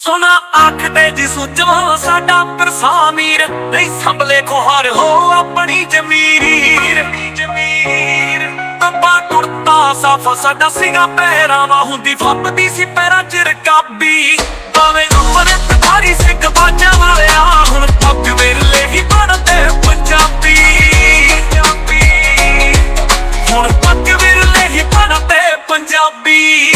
ਸੁਣਾ ਆਖਦੇ ਜੀ ਸੁਝਵਾ ਸਾਡਾ ਪਰਸਾ ਨਹੀਂ ਸੰਭਲੇ ਖੁਹਾਰ ਹੋ ਆਪਣੀ ਜ਼ਮੀਰ। ਜ਼ਮੀਰ ਤੱਬਾ ਕੁੜਤਾ ਸਾਫ਼ ਸਾਡਾ ਸੀਗਾ ਪਹਿਰਾਵਾ, ਹੁੰਦੀ ਫੱਪਦੀ ਸੀ ਪੈਰਾਂ ਚ ਰਕਾਬੀ। ਭਾਵੇਂ ਉੱਪਰ ਤਾਰੀ ਸਿੱਖ ਬਾਜਾਂ ਵਾਲਿਆ ਹੁਣ ਪੱਗ ਵੇਲੇ ਹੀ ਬਣਦੇ ਪੰਜਾਬੀ। ਪੰਜਾਬੀ ਹੁਣ ਪੱਗ ਵੇਲੇ ਹੀ ਬਣਦੇ ਪੰਜਾਬੀ।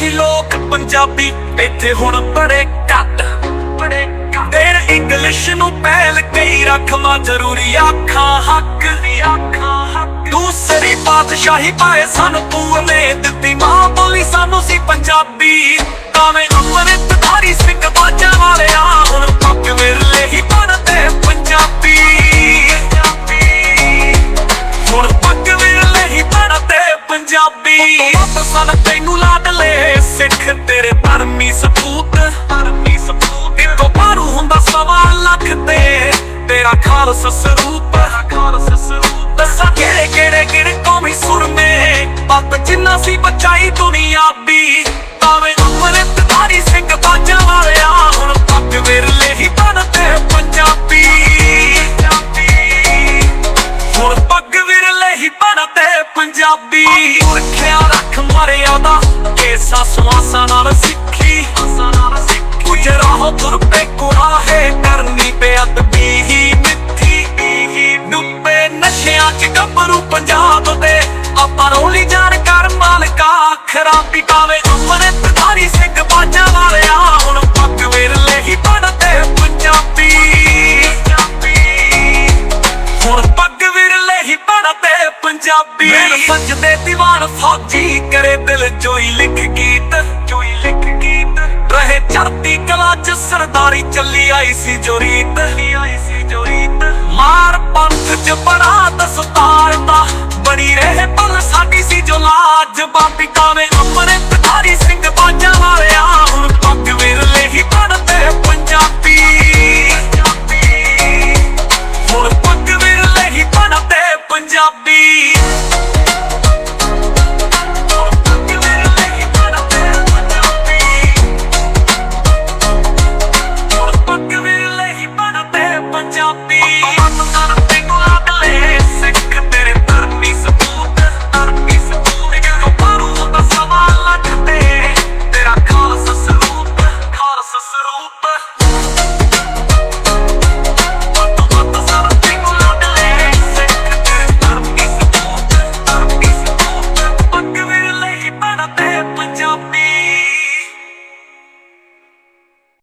ਗੁਰਮੁਖੀ ਲੋਕ ਪੰਜਾਬੀ ਇੱਥੇ ਹੁਣ ਬੜੇ ਘੱਟ। ਬੜੇ ਘੱਟ ਇੰਗਲਿਸ਼ ਨੂੰ ਪਹਿਲ ਕਈ ਰੱਖਣਾ ਜ਼ਰੂਰੀ ਆਖਾਂ ਹੱਕ। ਦੀ ਆਖਾਂ ਹੱਕ ਦੂਸਰੀ ਪਾਤਸ਼ਾਹੀ ਪਾਏ ਸਾਨੂੰ ਤੂੰ ਨੇ ਦਿੱਤੀ। ਮਾਂ ਬੋਲੀ ਸਾਨੂੰ ਸੀ ਪੰਜਾਬੀ। ਕਾਵੇਂ ਤੇਰਾ ਖਾਲਸ ਸਰੂਪ ਖਾਲਸ ਦੱਸਾਂ ਕਿਹੜੇ ਕਿਹੜੇ ਕਿਹੜੇ ਕੌਮੀ ਸੁਰਮੇ। ਪੱਤ ਜਿੰਨਾ ਸੀ ਬਚਾਈ ਦੁਨੀਆਬੀ ਤਾਵੇਂ ਉਮਰੇ ਤਦਾਰੀ ਸਿੰਘ ਬਾਜਾਂ ਵਾਲਿਆ ਹੁਣ ਪੱਗ ਵੇਲੇ ਹੀ ਬਣਦੇ ਪੰਜਾਬੀ ਪੰਜਾਬੀ। ਹੁਣ ਪੱਗ ਵਿਰਲੇ ਹੀ ਬਣਦੇ ਪੰਜਾਬੀ। ਰੱਖਿਆ ਰੱਖ ਮਰਿਆਦਾ ਕੇਸਾ ਸਵਾਸਾਂ ਨਾਲ ਸਿੱਖੀ। ਗੁਜਰਾਹ ਚ ਗੱਭਰੂ ਪੰਜਾਬ ਦੇ। ਆਪਾਂ ਰੋਲੀ ਜਾਣ ਮਾਲਕਾ, ਖਰਾਬੀ ਪਾਵੇ। ਉਮਰੇ ਸਿੰਘ ਬਾਜਾਂ ਵਾਲਿਆ, ਹੁਣ ਪੱਗ ਵਿਰਲੇ ਹੀ ਬਣਦੇ ਪੰਜਾਬੀ। ਹੁਣ ਪੱਗ ਵਿਰਲੇ ਹੀ ਬਣਦੇ ਪੰਜਾਬੀ। ਮੇਰੇ ਸੱਜਦੇ ਦੀਵਾਨ ਫੌਜੀ ਕਰੇ ਦਿਲ ਚੋਈ ਲਿਖ ਗੀਤ, ਚੋਈ ਲਿਖ ਗੀਤ। ਰਹੇ ਚੜਦੀ ਕਲਾ ਚ ਸਰਦਾਰੀ ਚੱਲੀ ਆਈ ਸੀ ਜੋ ਰੀਤ ਆਈ ਸੀ ਜੋ ਰੀਤ। ਮਾਰ ਪੰਥ ਚ ਬੜਾ ਸਾਡੀ ਸੀ ਜੋ ਲਾਜ ਬਾਪੀ ਕਾਵੇਂ ਆਪਣੇ